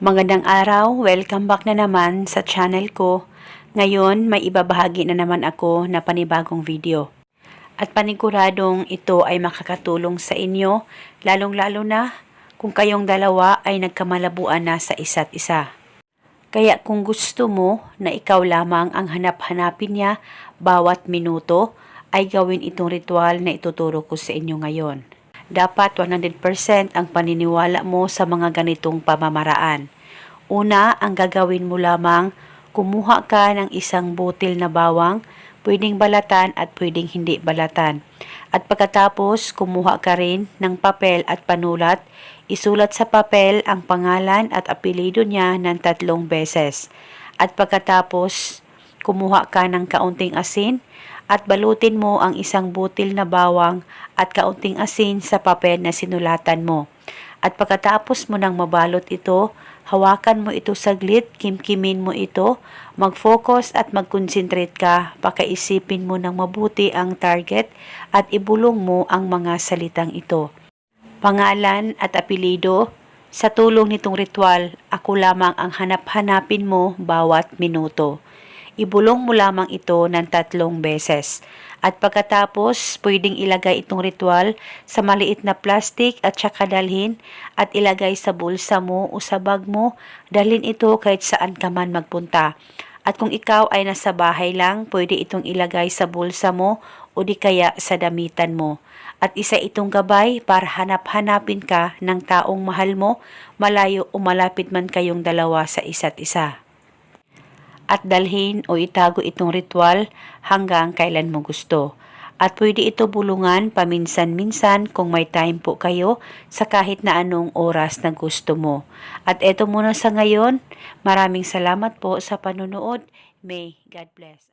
Magandang araw, welcome back na naman sa channel ko. Ngayon, may ibabahagi na naman ako na panibagong video. At paniguradong ito ay makakatulong sa inyo, lalong-lalo na kung kayong dalawa ay nagkamalabuan na sa isa't isa. Kaya kung gusto mo na ikaw lamang ang hanap-hanapin niya bawat minuto, ay gawin itong ritual na ituturo ko sa inyo ngayon. Dapat 100% ang paniniwala mo sa mga ganitong pamamaraan. Una, ang gagawin mo lamang, kumuha ka ng isang butil na bawang, pwedeng balatan at pwedeng hindi balatan. At pagkatapos, kumuha ka rin ng papel at panulat, isulat sa papel ang pangalan at apelido niya ng tatlong beses. At pagkatapos, kumuha ka ng kaunting asin at balutin mo ang isang butil na bawang at kaunting asin sa papel na sinulatan mo. At pagkatapos mo nang mabalot ito, hawakan mo ito saglit, kimkimin mo ito, mag-focus at mag-concentrate ka, pakaisipin mo ng mabuti ang target at ibulong mo ang mga salitang ito. Pangalan at apelido, sa tulong nitong ritual, ako lamang ang hanap-hanapin mo bawat minuto. Ibulong mo lamang ito ng tatlong beses. At pagkatapos, pwedeng ilagay itong ritual sa maliit na plastic at saka dalhin at ilagay sa bulsa mo o sa bag mo. Dalhin ito kahit saan ka man magpunta. At kung ikaw ay nasa bahay lang, pwede itong ilagay sa bulsa mo o di kaya sa damitan mo. At isa itong gabay para hanap-hanapin ka ng taong mahal mo, malayo o malapit man kayong dalawa sa isa't isa at dalhin o itago itong ritual hanggang kailan mo gusto. At pwede ito bulungan paminsan-minsan kung may time po kayo sa kahit na anong oras na gusto mo. At eto muna sa ngayon, maraming salamat po sa panunood. May God bless.